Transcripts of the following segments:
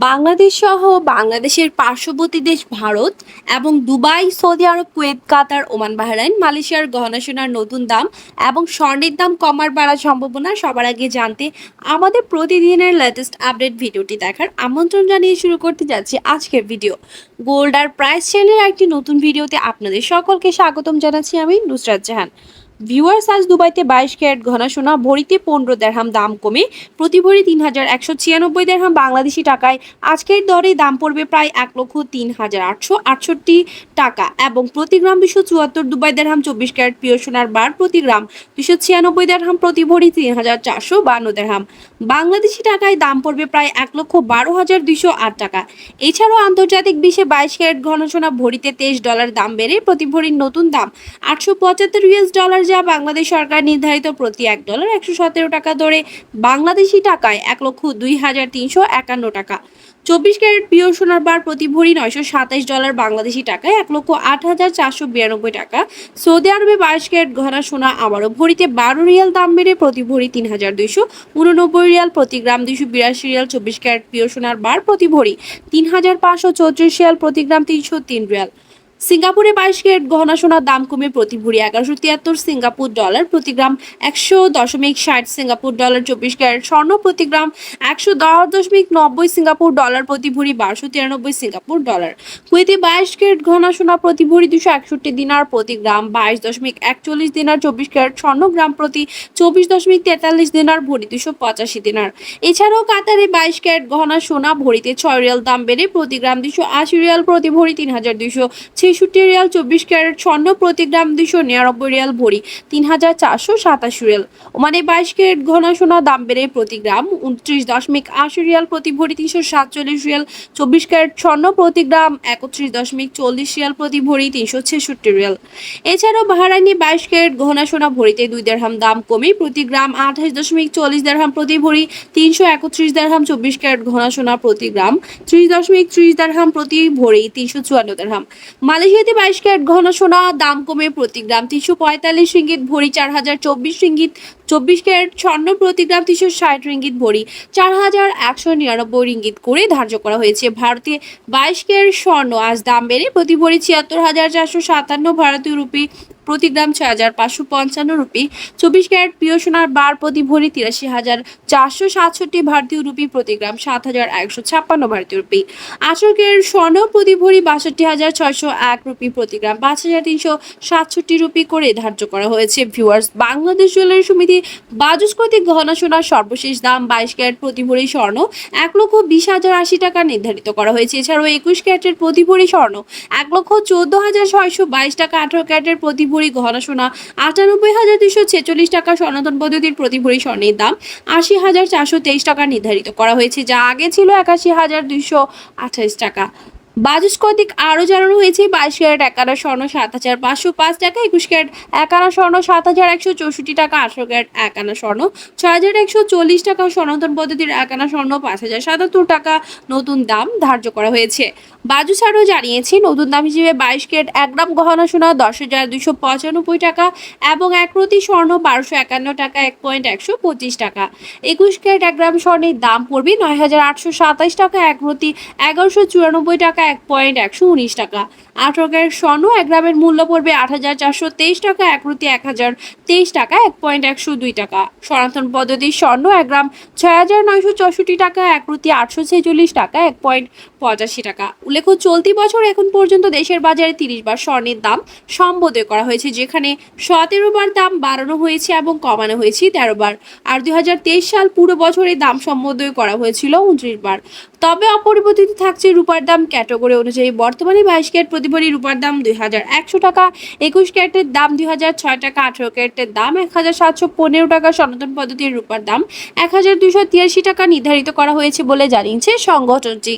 বাংলাদেশ সহ বাংলাদেশের পার্শ্ববর্তী দেশ ভারত এবং Dubai, Saudi Arab, Kuwait, Qatar, Oman, Bahrain, মালয়েশিয়ার গহনা সোনার নতুন দাম এবং স্বর্ণের দাম কমার বাড়ার সম্ভাবনা সবার আগে জানতে আমাদের প্রতিদিনের লেটেস্ট আপডেট ভিডিওটি দেখার আমন্ত্রণ জানিয়ে শুরু করতে যাচ্ছি আজকের ভিডিও গোল্ড আর প্রাইস চ্যানেলের একটি নতুন ভিডিওতে আপনাদের সকলকে স্বাগতম জানাচ্ছি আমি নুসরাত জাহান। ভিউয়ার্স আজ দুবাইতে বাইশ ক্যারেট ঘনা সোনা, ভরিতে পনেরো দেড়হাম দাম কমে, প্রতি ভরি তিন হাজার একশো ছিয়ানব্বই দেড়হাম বাংলাদেশি টাকায়। আজকের দরে দাম পড়বে প্রায় এক লক্ষ তিন হাজার আটশো আটষট্টি টাকা এবং প্রতি গ্রাম দুশো চুয়াত্তর দুবাই দেড়হাম চব্বিশ ক্যারেট পিওর সোনার বার প্রতি গ্রাম দুশো ছিয়ানব্বই দেড়হাম প্রতি ভরি তিন হাজার চারশো বান্ন দেড়হাম। বাংলাদেশি টাকায় দাম পড়বে প্রায় এক লক্ষ বারো হাজার দুশো আট টাকা। এছাড়াও আন্তর্জাতিক বিশ্বে বাইশ ক্যারেট ঘন সোনা, ভরিতে তেইশ ডলার দাম বেড়ে, প্রতি ভরির নতুন দাম আটশো পঁচাত্তর ইউএস ডলার যা বাংলাদেশ সরকার নির্ধারিত প্রতি এক ডলার একশো সতেরো টাকা দরে বাংলাদেশি টাকায় এক লক্ষ দুই হাজার তিনশো একান্ন টাকা। চব্বিশ ক্যারেট পিওর সোনার বার প্রতি ভরি নয়শো সাতাইশ ডলার বাংলাদেশি টাকায় এক লক্ষ আট হাজার চারশো বিরানব্বই টাকা। সৌদি আরবে বাইশ ক্যারেট ঘনা সোনা আবারও ভরিতে বারো রিয়াল দাম বেড়ে প্রতি ভরি তিন হাজার দুইশো উননব্বই রিয়াল প্রতি গ্রাম দুইশো বিরাশি রিয়াল চব্বিশ ক্যারেট পিওর সোনার বার প্রতি ভরি তিন হাজার পাঁচশো চৌত্রিশ রিয়াল প্রতি গ্রাম তিনশো তিন রিয়াল। সিঙ্গাপুরে বাইশ ক্যারেট গহনা সোনার দাম কমে প্রতি ভরি এগারোশো তিয়াত্তর সিঙ্গাপুর ডলার প্রতি গ্রাম একশো দশমিক ষাট সিঙ্গাপুর ডলার চব্বিশ ক্যারেট স্বর্ণ প্রতি গ্রাম একশো দশ দশমিক নব্বই সিঙ্গাপুর ডলার প্রতি ভরি বারোশো তিরানব্বই সিঙ্গাপুর ডলার। কুয়েতে বাইশ ক্যারেট গহনা সোনা প্রতি ভরি দুশো একষট্টি দিনার প্রতি গ্রাম বাইশ দশমিক একচল্লিশ দিনার চব্বিশ ক্যারেট স্বর্ণ গ্রাম প্রতি চব্বিশ দশমিক তেতাল্লিশ দিনার ভরি দুশো পঁচাশি দিনার। এছাড়াও কাতারে বাইশ ক্যারেট গহনা সোনা ভরিতে ছয় রিয়াল দাম বেড়ে প্রতি গ্রাম দুশো আশি রিয়াল প্রতি ভরি তিন হাজার দুশো ছেষট্টি রিয়াল, চব্বিশ ক্যারেট স্বর্ণ প্রতি গ্রাম দুশো নিরানব্বই রিয়াল, ভরি তিন হাজার চারশো সাতাশ রিয়াল। মানে বাইশ ক্যারেট ঘন সোনা দাম বেড়ে প্রতি গ্রাম উনত্রিশ দশমিক আশি রিয়াল, প্রতি ভরি তিনশো সাতচল্লিশ রিয়াল, চব্বিশ ক্যারেট স্বর্ণ প্রতি গ্রাম একত্রিশ দশমিক চল্লিশ রিয়াল, প্রতি ভরি তিনশো ছেষট্টি রিয়াল। এছাড়াও বাহারাইনি বাইশ ক্যারেট গহনা সোনা, ভরিতে দুই দেড়হাম দাম কমে প্রতি গ্রাম আঠাশ দশমিক চল্লিশ দেড়হাম, প্রতি ভরি তিনশো একত্রিশ দেড়হাম, চব্বিশ ক্যারেট ঘনা সোনা প্রতি গ্রাম ত্রিশ দশমিক ত্রিশ দেড়হাম, প্রতি ভরি তিনশো চুয়ান্ন দেড়হাম। মালয়েশিয়াতে বাইশ ক্যারেট ঘন সোনা, দাম কমে প্রতি গ্রাম তিনশো পঁয়তাল্লিশ রিঙ্গিত ভরি, চার হাজার চব্বিশ রিঙ্গিত চব্বিশ ক্যারেট স্বর্ণ প্রতি গ্রাম তিনশো ষাট রিঙ্গিত ভরি, চার হাজার একশো নিরানব্বই রিঙ্গিত করে ধার্য করা হয়েছে। ভারতে বাইশ ক্যারেট স্বর্ণ, আজ দাম বেড়ে প্রতি ভরি ছিয়াত্তর হাজার চারশো সাতান্ন ভারতীয় রুপি প্রতি গ্রাম ছয় হাজার পাঁচশো পঞ্চান্ন রুপি, চব্বিশ ক্যারেট প্রিয় সোনার বার প্রতি ভরি তিরাশি হাজার চারশো সাতষট্টি ভারতীয় রুপি, প্রতি গ্রাম সাত হাজার একশো ছাপ্পান্ন ভারতীয় রুপি। আঠারো ক্যারেট স্বর্ণ প্রতি ভরি বাষট্টি হাজার ছয়শো এক রুপি, প্রতি গ্রাম পাঁচ হাজার তিনশো সাতষট্টি রুপি করে ধার্য করা হয়েছে। ভিউয়ার্স বাংলাদেশ জুয়েলারি সমিতি বাজুস কর্তৃক গহনা সোনার সর্বশেষ দাম বাইশ ক্যারেট প্রতি ভরি স্বর্ণ এক লক্ষ বিশ হাজার আশি টাকা নির্ধারিত করা হয়েছে। এছাড়াও একুশ ক্যারেটের প্রতি ভরি স্বর্ণ এক লক্ষ চোদ্দ হাজার ছয়শো বাইশ টাকা, আঠারো ক্যারেটের প্রতি ভরি গহনা সোনা আটানব্বই হাজার দুশো ছেচল্লিশ টাকা সনাতন পদ্ধতির প্রতি ভরি স্বর্ণের দাম আশি হাজার চারশো তেইশ টাকা নির্ধারিত করা হয়েছে, যা আগে ছিল একাশি হাজার দুশো আঠাশ টাকা। বাজুস কর্তৃক আরও জানানো হয়েছে, বাইশ ক্যারেট একানা স্বর্ণ সাত হাজার পাঁচশো পাঁচ টাকা, একুশ ক্যারেট একানা স্বর্ণ সাত হাজার একশো চৌষট্টি টাকা, আঠারো ক্যারেট একানা স্বর্ণ, ছয় হাজার একশো চল্লিশ টাকা সনাতন পদ্ধতির একানা স্বর্ণ, পাঁচ হাজার সাতাত্তর টাকা নতুন দাম ধার্য করা হয়েছে। বাজুস আরও জানিয়েছে, নতুন দাম হিসেবে বাইশ ক্যারেট, এক গ্রাম গহনা সোনা, দশ হাজার দুশো পঁচানব্বই টাকা এবং এক প্রতি স্বর্ণ, বারোশো একান্ন টাকা, এক পয়েন্ট একশো পঁচিশ টাকা। একুশ ক্যারেট, এক গ্রাম স্বর্ণের দাম পড়বে নয় হাজার আটশো সাতাইশ টাকা, এক প্রতি এগারোশো চুরানব্বই টাকা এক পয়েন্ট একশো উনিশ টাকা। আঠারো ক্যারেট স্বর্ণ এক গ্রামের মূল্য পড়বে আট হাজার চারশো তেইশ টাকা, এক এক হাজার তেইশ টাকা, এক পয়েন্ট একশো দুই টাকা। সনাতন পদ্ধতির স্বর্ণ এক গ্রাম ছয় হাজার নয়শো চৌষট্টি টাকা, এক আটশো ছেচল্লিশ টাকা, এক পয়েন্ট পঁচাশি টাকা। উল্লেখ্য, চলতি বছর এখন পর্যন্ত দেশের বাজারে তিরিশ বার স্বর্ণের দাম সম্বোধন করা হয়েছে, যেখানে সতেরো বার দাম বাড়ানো হয়েছে এবং কমানো হয়েছে তেরো বার। আর দুই হাজার তেইশ সাল পুরো বছরে দাম সম্বোধন করা হয়েছিল উনত্রিশ বার। তবে অপরিবর্তিত থাকছে রূপার দাম ক্যাটাগরি অনুযায়ী বর্তমানে বাইশ ক্যারেট প্রতি ভরি রূপার দাম দুই হাজার একশো টাকা, একুশ ক্যারেটের দাম দুই হাজার ছয় টাকা, আঠেরো ক্যারেটের দাম এক হাজার সাতশো পনেরো টাকা, সনাতন পদ্ধতির রূপার দাম এক হাজার দুশো তিরাশি টাকা নির্ধারিত করা হয়েছে বলে জানিয়েছে সংগঠনটি।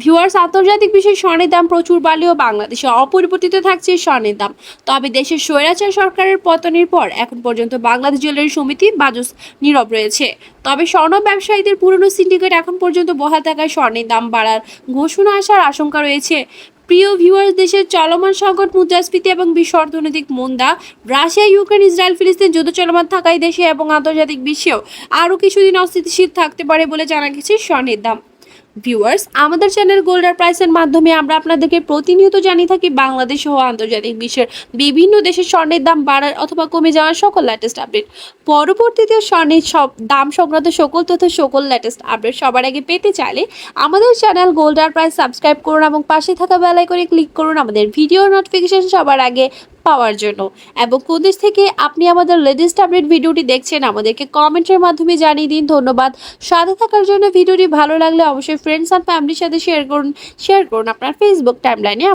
ভিউয়ার্স, আন্তর্জাতিক বিশ্বে স্বর্ণের দাম প্রচুর বাড়লেও বাংলাদেশে অপরিবর্তিত থাকছে স্বর্ণের দাম। তবে দেশের স্বৈরাচার সরকারের পতনের পর এখন পর্যন্ত বাংলাদেশ জুয়েলারি সমিতি বাজস নীরব রয়েছে। তবে স্বর্ণ ব্যবসায়ীদের পুরনো সিন্ডিকেট এখন পর্যন্ত বহাল থাকায় স্বর্ণের দাম বাড়ার ঘোষণা আসার আশঙ্কা রয়েছে। প্রিয় ভিউয়ার্স দেশের চলমান সংকট, মুদ্রাস্ফীতি এবং বিশ্ব অর্থনৈতিক মন্দা, রাশিয়া, ইউক্রেন, ইসরায়েল, ফিলিস্তিন যুদ্ধ চলমান থাকায় দেশে এবং আন্তর্জাতিক বিশ্বেও আরও কিছুদিন অস্থিতিশীল থাকতে পারে বলে জানা গেছে স্বর্ণের দাম। ভিউয়ার্স আমাদের চ্যানেল গোল্ডার প্রাইসের মাধ্যমে আমরা আপনাদেরকে প্রতিনিয়ত জানিয়ে থাকি বাংলাদেশ সহ আন্তর্জাতিক বিশ্বের বিভিন্ন দেশের স্বর্ণের দাম বাড়ার অথবা কমে যাওয়ার সকল লেটেস্ট আপডেট পরবর্তীতে স্বর্ণের সব দাম সংক্রান্ত সকল তথ্য, সকল লেটেস্ট আপডেট সবার আগে পেতে চাইলে আমাদের চ্যানেল গোল্ডার প্রাইস সাবস্ক্রাইব করুন এবং পাশে থাকা বেল করে ক্লিক করুন। আমাদের ভিডিও নোটিফিকেশন সবার আগে পাওয়ার জন্য। এবং কোন দেশ থেকে আপনি আমাদের লেটেস্ট আপডেট ভিডিওটি দেখছেন, আমাদেরকে কমেন্টের মাধ্যমে জানিয়ে দিন। ধন্যবাদ। সাথে থাকার জন্য ভিডিওটি ভালো লাগলে অবশ্যই ফ্রেন্ডস অ্যান্ড ফ্যামিলির সাথে শেয়ার করুন। শেয়ার করুন আপনার ফেসবুক টাইমলাইনে